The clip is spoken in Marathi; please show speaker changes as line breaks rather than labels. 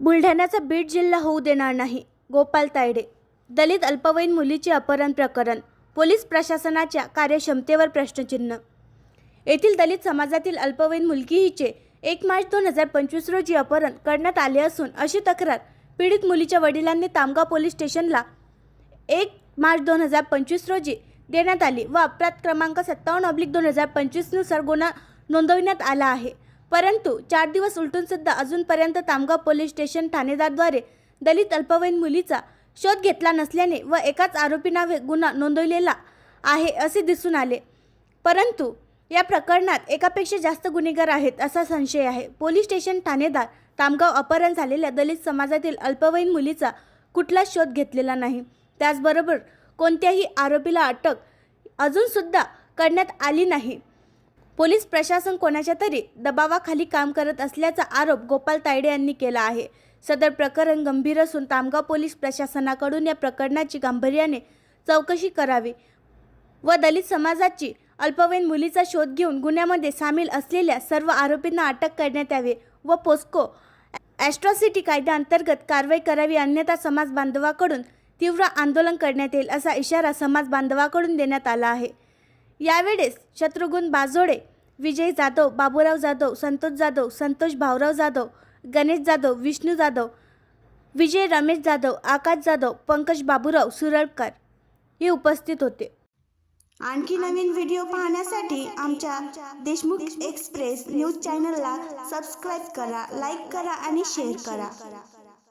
बुलढाण्याचा बीड जिल्हा होऊ देणार नाही. गोपाल तायडे दलित अल्पवयीन मुलीचे अपहरण प्रकरण पोलीस प्रशासनाच्या कार्यक्षमतेवर प्रश्नचिन्ह. येथील दलित समाजातील अल्पवयीन मुलगी हिचे एक मार्च दोन हजार पंचवीस रोजी अपहरण करण्यात आले असून अशी तक्रार पीडित मुलीच्या वडिलांनी तामगाव पोलीस स्टेशनला एक मार्च दोन हजार पंचवीस रोजी देण्यात आली व अपराध क्रमांक सत्तावन्न ऑब्लिक दोन हजार पंचवीसनुसार गुन्हा नोंदविण्यात आला आहे. परंतु चार दिवस उलटून सुद्धा अजूनपर्यंत तामगाव पोलीस स्टेशन ठाणेदारद्वारे दलित अल्पवयीन मुलीचा शोध घेतला नसल्याने व एकाच आरोपी नावे गुन्हा नोंदवलेला आहे असे दिसून आले. परंतु या प्रकरणात एकापेक्षा जास्त गुन्हेगार आहेत असा संशय आहे. पोलीस स्टेशन ठाणेदार तामगाव अपहरण झालेल्या दलित समाजातील अल्पवयीन मुलीचा कुठलाच शोध घेतलेला नाही. त्याचबरोबर कोणत्याही आरोपीला अटक अजूनसुद्धा करण्यात आली नाही. पोलीस प्रशासन कोणाच्या तरी दबावाखाली काम करत असल्याचा आरोप गोपाल तायडे यांनी केला आहे. सदर प्रकरण गंभीर असून तामगाव पोलीस प्रशासनाकडून या प्रकरणाची गांभीर्याने चौकशी करावी व दलित समाजाची अल्पवयीन मुलीचा शोध घेऊन गुन्ह्यामध्ये सामील असलेल्या सर्व आरोपींना अटक करण्यात यावे व पोस्को ॲस्ट्रॉसिटी कायद्याअंतर्गत कारवाई करावी अन्यथा समाज बांधवाकडून तीव्र आंदोलन करण्यात येईल असा इशारा समाज बांधवाकडून देण्यात आला आहे. यावेळेस शत्रुघ्न बाजोडे विजय जाधव बाबूराव जाधव संतोष जाधव संतोष भाऊराव जाधव गणेश जाधव विष्णू जाधव विजय रमेश जाधव आकाश जाधव पंकज बाबूराव सुरळकर हे उपस्थित होते.
आणखी नवीन व्हिडिओ पाहण्यासाठी आमच्या देशमुख एक्सप्रेस न्यूज चॅनलला सबस्क्राईब करा लाईक करा आणि शेअर करा.